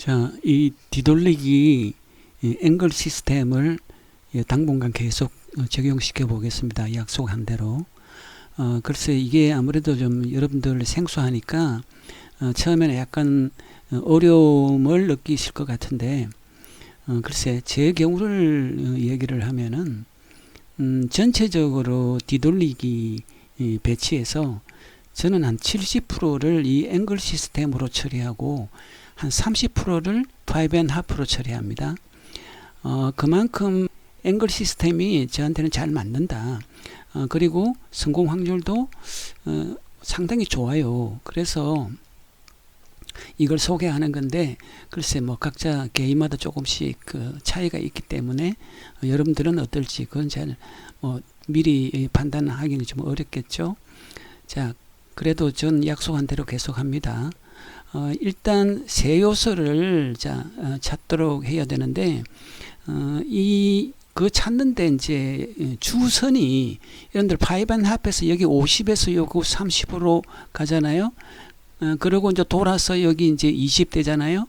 자, 이 뒤돌리기 이 앵글 시스템을 예, 당분간 계속 어, 적용시켜 보겠습니다. 약속한 대로. 어, 글쎄 이게 아무래도 좀 여러분들 생소하니까 어, 처음에는 약간 어, 어려움을 느끼실 것 같은데 어, 글쎄 제 경우를 어, 얘기를 하면은 음, 전체적으로 뒤돌리기 이 배치해서 저는 한 70%를 이 앵글 시스템으로 처리하고 한 30%를 파이브 앤 하프로 처리합니다. 어, 그만큼 앵글 시스템이 저한테는 잘 맞는다. 어, 그리고 성공 확률도 어, 상당히 좋아요. 그래서 이걸 소개하는 건데 글쎄 뭐 각자 개인마다 조금씩 그 차이가 있기 때문에 어, 여러분들은 어떨지 그건 잘 뭐 미리 판단하기는 좀 어렵겠죠. 자, 그래도 전 약속한 대로 계속합니다. 어, 일단 세 요소를 자 어, 찾도록 해야 되는데 어, 이 그 찾는데 이제 예, 주선이 여러분들 파이반 합해서 여기 50에서 요거 30으로 가잖아요. 어, 그리고 이제 돌아서 여기 이제 20 되잖아요.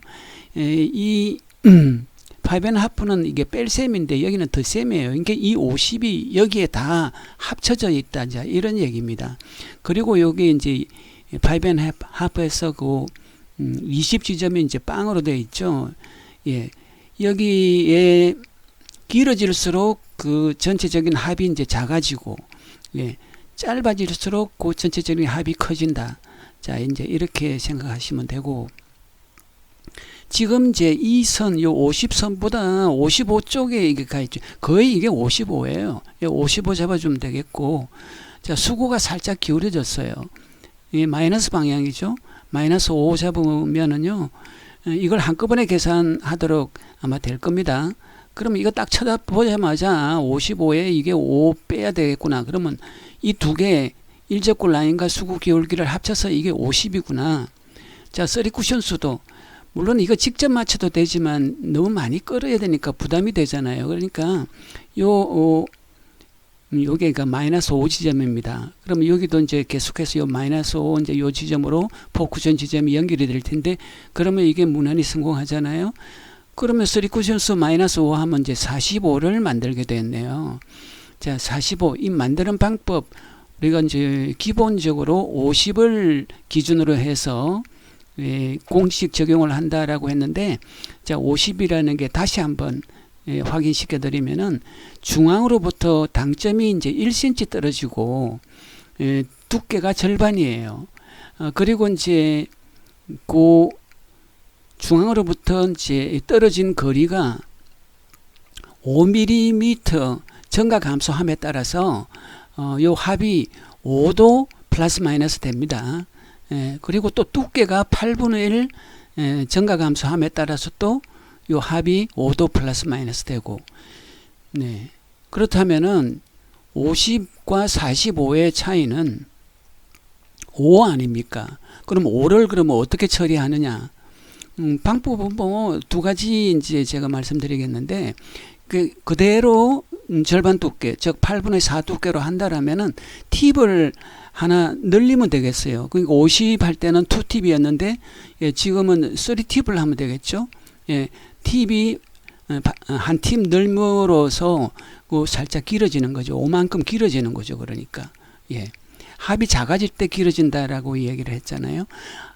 에, 이 파이벤 하프는 이게 뺄셈인데 여기는 덧셈이에요. 그러니까 이 50이 여기에 다 합쳐져 있다. 자, 이런 얘기입니다. 그리고 여기 이제 파이벤 하프에서 그 음, 20 지점이 이제 빵으로 되어 있죠. 예. 여기에 길어질수록 그 전체적인 합이 이제 작아지고 예. 짧아질수록 그 전체적인 합이 커진다. 자, 이제 이렇게 생각하시면 되고 지금 이제 이 선, 요 50선보다 55쪽에 이게 가 있죠. 거의 이게 55예요. 55 잡아주면 되겠고, 자, 수고가 살짝 기울어졌어요. 이 마이너스 방향이죠. 마이너스 5 잡으면은요, 이걸 한꺼번에 계산하도록 아마 될 겁니다. 그럼 이거 딱 쳐다보자마자 55에 이게 5 빼야 되겠구나. 그러면 이 두 개, 일제골 라인과 수구 기울기를 합쳐서 이게 50이구나. 자, 쓰리 쿠션 수도 물론 이거 직접 맞춰도 되지만 너무 많이 끌어야 되니까 부담이 되잖아요. 그러니까 요 어, 음, 요게가 마이너스 5 지점입니다. 그러면 여기도 이제 계속해서 요 마이너스 5 이제 요 지점으로 포쿠션 지점이 연결이 될 텐데 그러면 이게 무난히 성공하잖아요. 그러면 쓰리 쿠션 수 마이너스 5 하면 이제 45를 만들게 됐네요. 자, 45. 이 만드는 방법 우리가 이제 기본적으로 50을 기준으로 해서 예, 공식 적용을 한다라고 했는데 자 50이라는 게 다시 한번 예, 확인시켜 드리면은 중앙으로부터 당점이 이제 1cm 떨어지고 예, 두께가 절반이에요. 어, 그리고 이제 그 중앙으로부터 이제 떨어진 거리가 5mm 증가 감소함에 따라서 어, 요 합이 5도 플러스 마이너스 됩니다. 예, 그리고 또 두께가 8분의 1 예, 증가 감소함에 따라서 또 요 합이 5도 플러스 마이너스 되고 네. 그렇다면은 50과 45의 차이는 5 아닙니까? 그럼 5를 그러면 어떻게 처리하느냐? 음, 방법은 뭐 두 가지 이제 제가 말씀드리겠는데 그 그대로 음, 절반 두께, 즉 8분의 4 두께로 한다라면은 팁을 하나 늘리면 되겠어요. 그러니까 50 할 때는 2팁이었는데 예, 지금은 3팁을 하면 되겠죠. 예, 팁이 어, 한팁 늘므로서 그 살짝 길어지는 거죠. 5만큼 길어지는 거죠. 그러니까 예. 합이 작아질 때 길어진다라고 얘기를 했잖아요.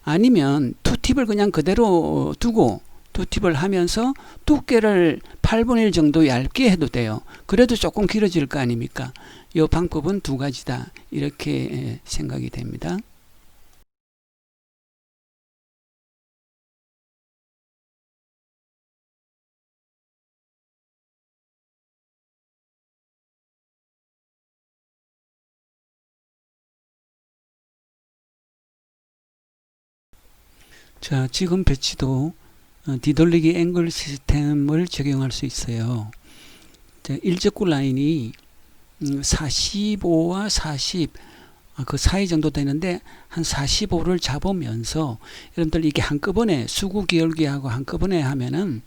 아니면 투 팁을 그냥 그대로 두고 투팁을 하면서 두께를 8분의 1 정도 얇게 해도 돼요. 그래도 조금 길어질 거 아닙니까? 이 방법은 두 가지다. 이렇게 예, 생각이 됩니다. 자, 지금 배치도 어, 뒤돌리기 앵글 시스템을 적용할 수 있어요. 자, 일적구 라인이 음, 45와 40, 아, 그 사이 정도 되는데 한 45를 잡으면서 여러분들 이게 한꺼번에 수구 기울기하고 한꺼번에 하면은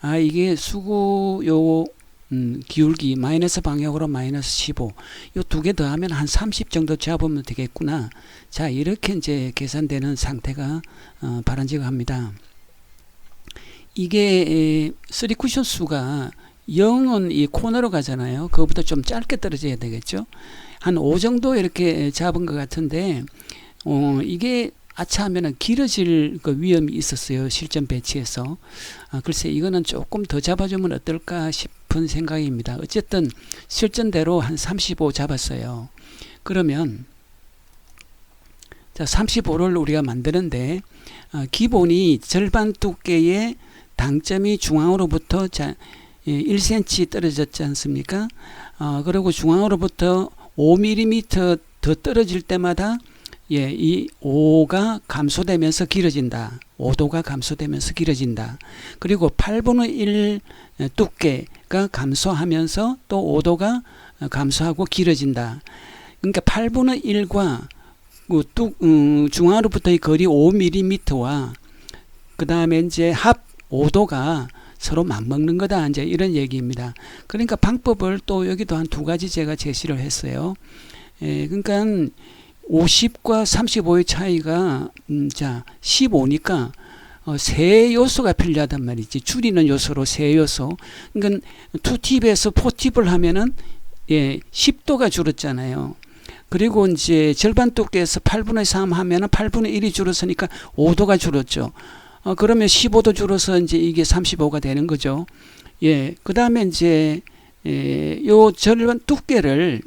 아 이게 수구 요 음, 기울기 마이너스 방향으로 마이너스 15 요 두 개 더하면 한 30 정도 잡으면 되겠구나 자 이렇게 이제 계산되는 상태가 어, 바람직합니다 이게 3 쿠션 수가 0은 이 코너로 가잖아요. 그거보다 좀 짧게 떨어져야 되겠죠. 한 5 정도 이렇게 잡은 것 같은데 어, 이게 아차하면은 길어질 그 위험이 있었어요. 실전 배치에서. 아, 글쎄 이거는 조금 더 잡아주면 어떨까 싶 은 생각입니다. 어쨌든 실전대로 한 35 잡았어요. 그러면 자 35를 우리가 만드는데 어, 기본이 절반 두께의 당점이 중앙으로부터 자, 예, 1cm 떨어졌지 않습니까? 어, 그리고 중앙으로부터 5mm 더 떨어질 때마다 예, 이 5가 감소되면서 길어진다. 5도가 감소되면서 길어진다. 그리고 8분의 1 두께가 감소하면서 또 5도가 감소하고 길어진다. 그러니까 8분의 1과 그 뚝, 음, 중앙으로부터의 거리 5mm와 그 다음에 이제 합 5도가 서로 맞먹는 거다. 이제 이런 얘기입니다. 그러니까 방법을 또 여기도 한 두 가지 제가 제시를 했어요. 예, 그러니까 50과 35의 차이가 음, 자 15니까 어, 세 요소가 필요하단 말이지 줄이는 요소로 세 요소. 그러니까 투 팁에서 포 팁을 하면은 예 10도가 줄었잖아요. 그리고 이제 절반 두께에서 8분의 3 하면은 8분의 1이 줄었으니까 5도가 줄었죠. 어, 그러면 15도 줄어서 이제 이게 35가 되는 거죠. 예, 그 다음에 이제, 예, 요 절반 두께를,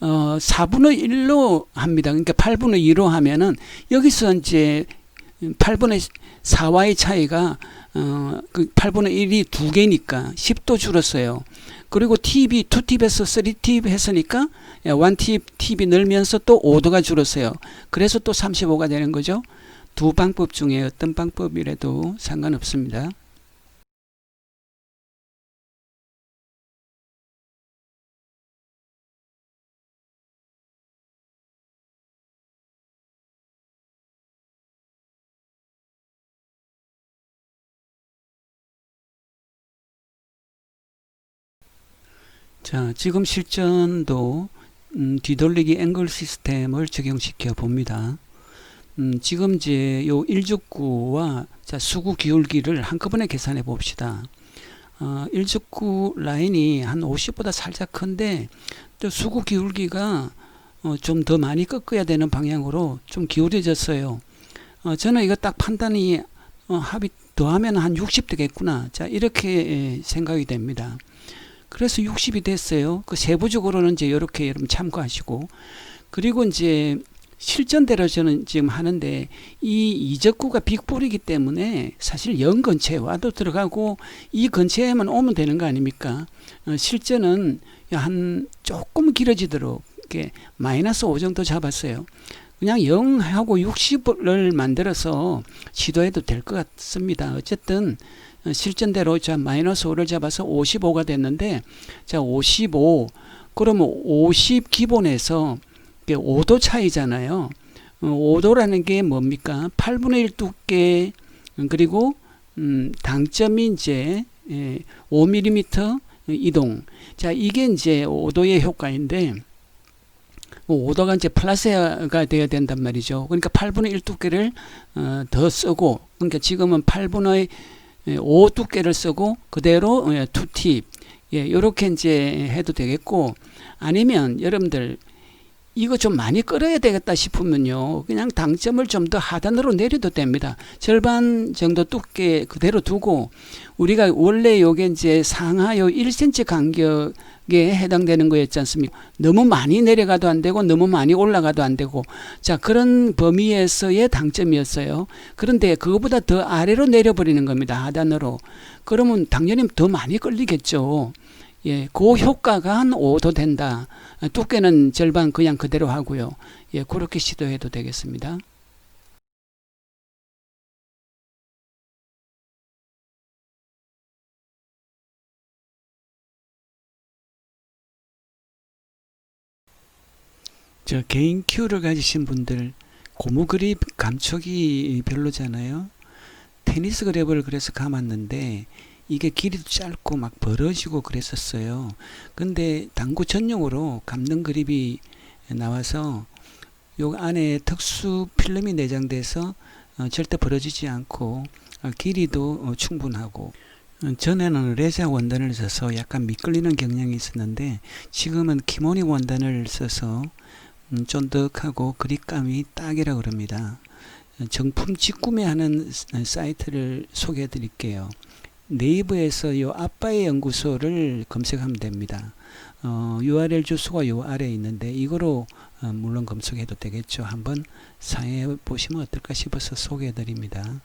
어, 4분의 1로 합니다. 그러니까 8분의 2로 하면은 여기서 이제 8분의 4와의 차이가 어, 그 8분의 1이 두 개니까 10도 줄었어요. 그리고 팁이 2팁에서 3팁 했으니까 1팁, 팁이 늘면서 또 5도가 줄었어요. 그래서 또 35가 되는 거죠. 두 방법 중에 어떤 방법이라도 상관없습니다. 자, 지금 실전도 음, 뒤돌리기 앵글 시스템을 적용시켜 봅니다. 음, 지금 이제 요 1죽구와 자, 수구 기울기를 한꺼번에 계산해 봅시다. 어, 1죽구 라인이 한 50보다 살짝 큰데 또 수구 기울기가 어, 좀 더 많이 꺾어야 되는 방향으로 좀 기울어졌어요. 어, 저는 이거 딱 판단이 어, 합이 더하면 한 60 되겠구나. 자, 이렇게 예, 생각이 됩니다. 그래서 60이 됐어요. 그 세부적으로는 이제 이렇게 여러분 참고하시고 그리고 이제 실전대로 저는 지금 하는데 이 이적구가 빅볼이기 때문에 사실 영 근처에 와도 들어가고 이 근처에만 오면 되는 거 아닙니까? 어, 실전은 한 조금 길어지도록 이렇게 마이너스 5 정도 잡았어요. 그냥 0하고 60을 만들어서 시도해도 될 것 같습니다. 어쨌든 어, 실전대로 자 마이너스 5를 잡아서 55가 됐는데 자 55 그러면 50 기본에서 5도 차이잖아요. 5도라는 게 뭡니까? 8분의 1 두께 그리고 음, 당점이 이제 예, 5mm 이동. 자 이게 이제 5도의 효과인데 5도가 뭐 이제 플러스가 되어야 된단 말이죠. 그러니까 8분의 1 두께를 어, 더 쓰고 그러니까 지금은 8분의 5 두께를 쓰고 그대로 예, 2팁 예, 요렇게 이제 해도 되겠고 아니면 여러분들 이거 좀 많이 끌어야 되겠다 싶으면요. 그냥 당점을 좀 더 하단으로 내려도 됩니다. 절반 정도 두께 그대로 두고 우리가 원래 요게 이제 상하 요 1cm 간격에 해당되는 거였지 않습니까? 너무 많이 내려가도 안 되고 너무 많이 올라가도 안 되고 자 그런 범위에서의 당점이었어요. 그런데 그거보다 더 아래로 내려버리는 겁니다. 하단으로. 그러면 당연히 더 많이 끌리겠죠. 예, 그 효과가 한 5도 된다. 두께는 절반 그냥 그대로 하고요. 예, 그렇게 시도해도 되겠습니다. 저 개인 큐를 가지신 분들 고무 그립 감촉이 별로잖아요. 테니스 그립을 그래서 감았는데 이게 길이도 짧고 막 벌어지고 그랬었어요. 근데 당구 전용으로 감는 그립이 나와서 요 안에 특수 필름이 내장돼서 어, 절대 벌어지지 않고 어, 길이도 어, 충분하고 어, 전에는 레자 원단을 써서 약간 미끌리는 경향이 있었는데 지금은 키모니 원단을 써서 음, 쫀득하고 그립감이 딱이라 그럽니다. 어, 정품 직구매하는 스- 사이트를 소개해 드릴게요. 네이버에서 요 아빠의 연구소를 검색하면 됩니다. 어, URL 주소가 요 아래에 있는데 이거로 어, 물론 검색해도 되겠죠. 한번 사용해 보시면 어떨까 싶어서 소개해 드립니다.